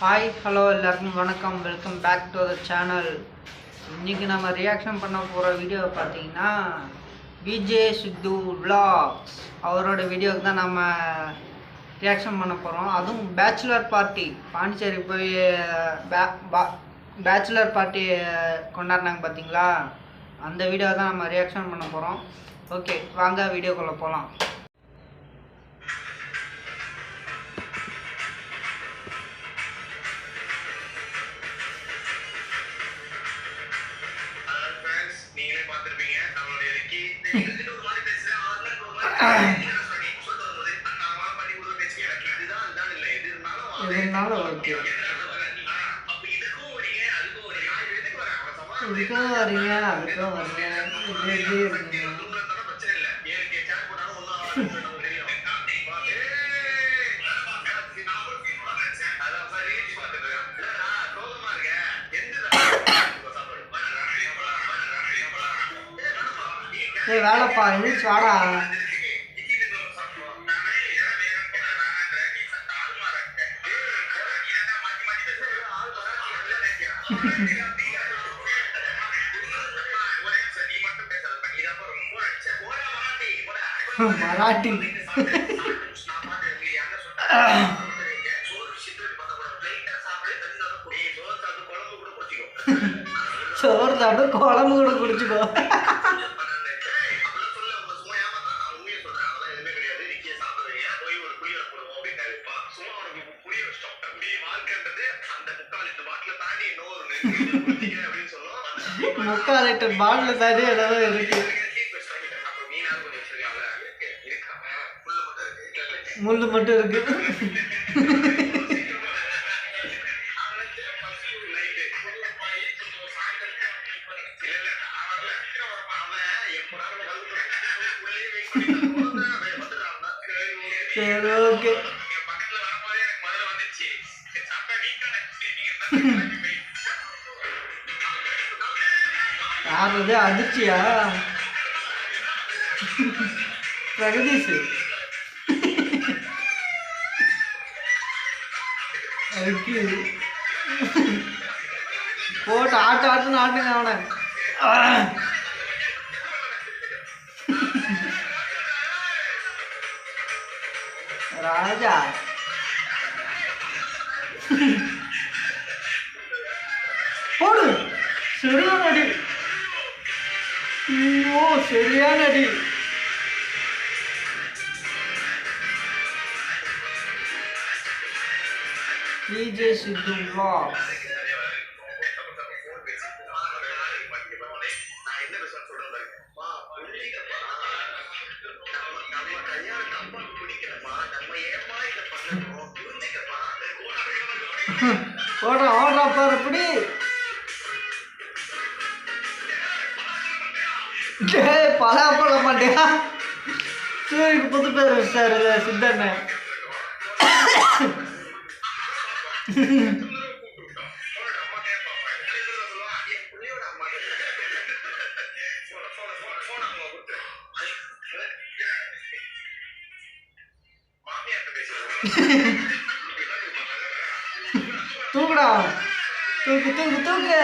Hi hello எல்லாருக்கும் வணக்கம். Welcome back to the channel இன்றைக்கி நம்ம ரியாக்ஷன் பண்ண போகிற வீடியோ பார்த்தீங்கன்னா விஜே சித்து vlogs. அவரோட வீடியோவுக்கு தான் நம்ம ரியாக்ஷன் பண்ண போகிறோம் அதுவும் பேச்சுலர் பார்ட்டி பாண்டிச்சேரி போய் பேச்சுலர் பார்ட்டி கொண்டாடினாங்க பார்த்தீங்களா? அந்த வீடியோ தான் நம்ம ரியாக்ஷன் பண்ண போகிறோம் ஓகே வாங்க வீடியோக்குள்ளே போகலாம் அவன் சமாளம் இதுக்கும் வரீங்க அதுக்கும் வரீங்க. இப்படி இப்படி இருக்கீங்க. வேலைப்பா பிரச்சனை வாடா. மராட்டி. சோறு சாப்பிட்டு குழம்பு கூட குடிச்சுக்கோ. முக்கால் லிட்டர் பாட்டில் தண்ணி ஏதோ இருக்கு. முள்ளு மட்டும் இருக்கு. சரி ஓகே யாரது அதிர்ச்சியா? பிரகதீஷ். அதுக்கு போட்டு ஆட்டு ஆட்டுன்னு ஆட்டுங்க அவனை. ராஜா. போடு. சரியான அடி. ஐயோ சரியான அடி விஜே சித்து vlog ஓடுறா ஓடுறா பாரு எப்படி டேய் பலாப்பழ மாட்டியா சூரியக்கு புது பேர் வச்சாரு இல்ல சித்தண்ண. தூக்குடா. தூக்கு தூக்கு தூக்கு.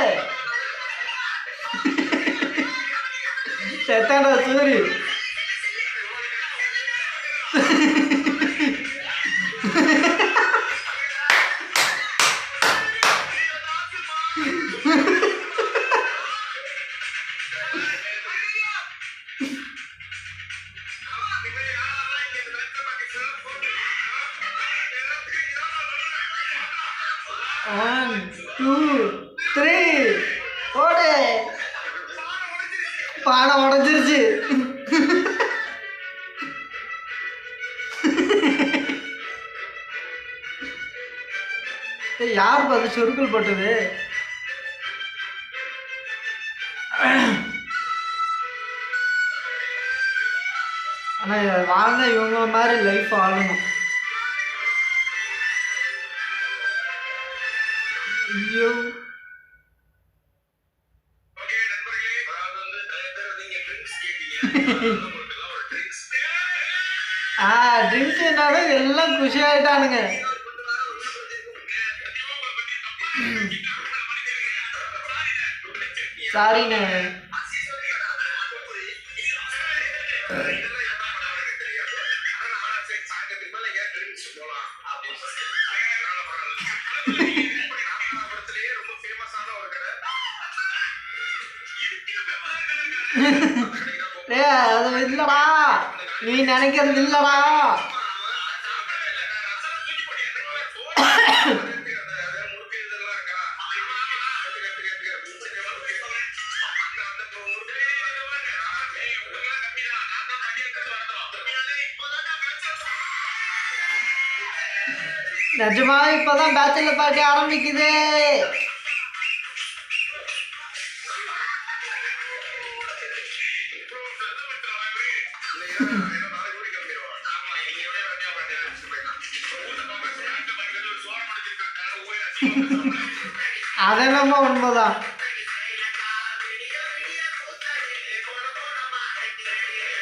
செத்தாண்டா சூரி ஒன் டூ த்ரீ யார் பார்த்து சொருக்கள் போட்டது? ஆனா வாழ்ந்தா இவங்க மாதிரி லைஃப் வாழணும் ஐயோ. இங்க ட்ரிங்க்ஸ் ஆ ட்ரிங்க்ஸ்னாலும் எல்லாம் குஷி ஆயிட்டானுங்க. சாரிண்ணே டேய் அது இல்லடா. நீ நினைக்கிறது இல்லடா. நிஜமா இப்பதான் பேச்சுலர் பார்ட்டி ஆரம்பிக்குது. அது என்னமோ உண்மைதான்.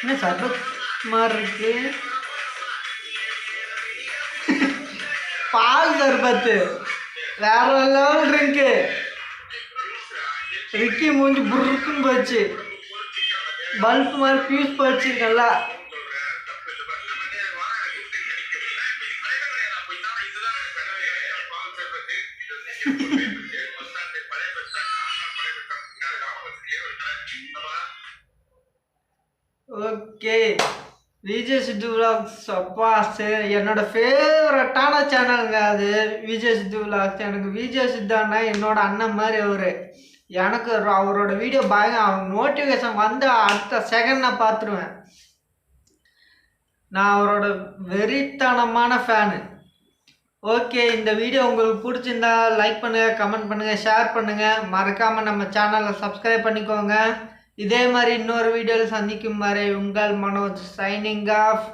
என்ன சர்பத் மாதிரி இருக்கு? பால் சர்பத்து. வேற லெவல் ட்ரிங்க்கு ரிக்கி மூஞ்சி புருக்குன்னு போச்சு. பல்ப் மாதிரி ஃபியூஸ் போச்சு நல்லா. ஓகே விஜய் சித்து விலாக்ஸ் அப்பா சரி என்னோட ஃபேவரட்டான சேனலுங்க அது விஜய் சித்து விலாக்ஸ் எனக்கு விஜய் சித்தான்னா என்னோட அண்ணன் மாதிரி அவர். எனக்கு அவரோட வீடியோ பயம் அவங்க நோட்டிஃபிகேஷன் வந்து அடுத்த செகண்ட் நான் பார்த்துருவேன். நான் அவரோட வெறித்தனமான ஃபேனு ஓகே இந்த வீடியோ உங்களுக்கு பிடிச்சிருந்தா லைக் பண்ணுங்கள் கமெண்ட் பண்ணுங்கள் ஷேர் பண்ணுங்கள் மறக்காமல் நம்ம சேனலை சப்ஸ்கிரைப் பண்ணிக்கோங்க. இதே மாதிரி இன்னொரு வீடியோவில் சந்திக்கும் வரை உங்கள் மனோஜ் சைனிங் ஆஃப்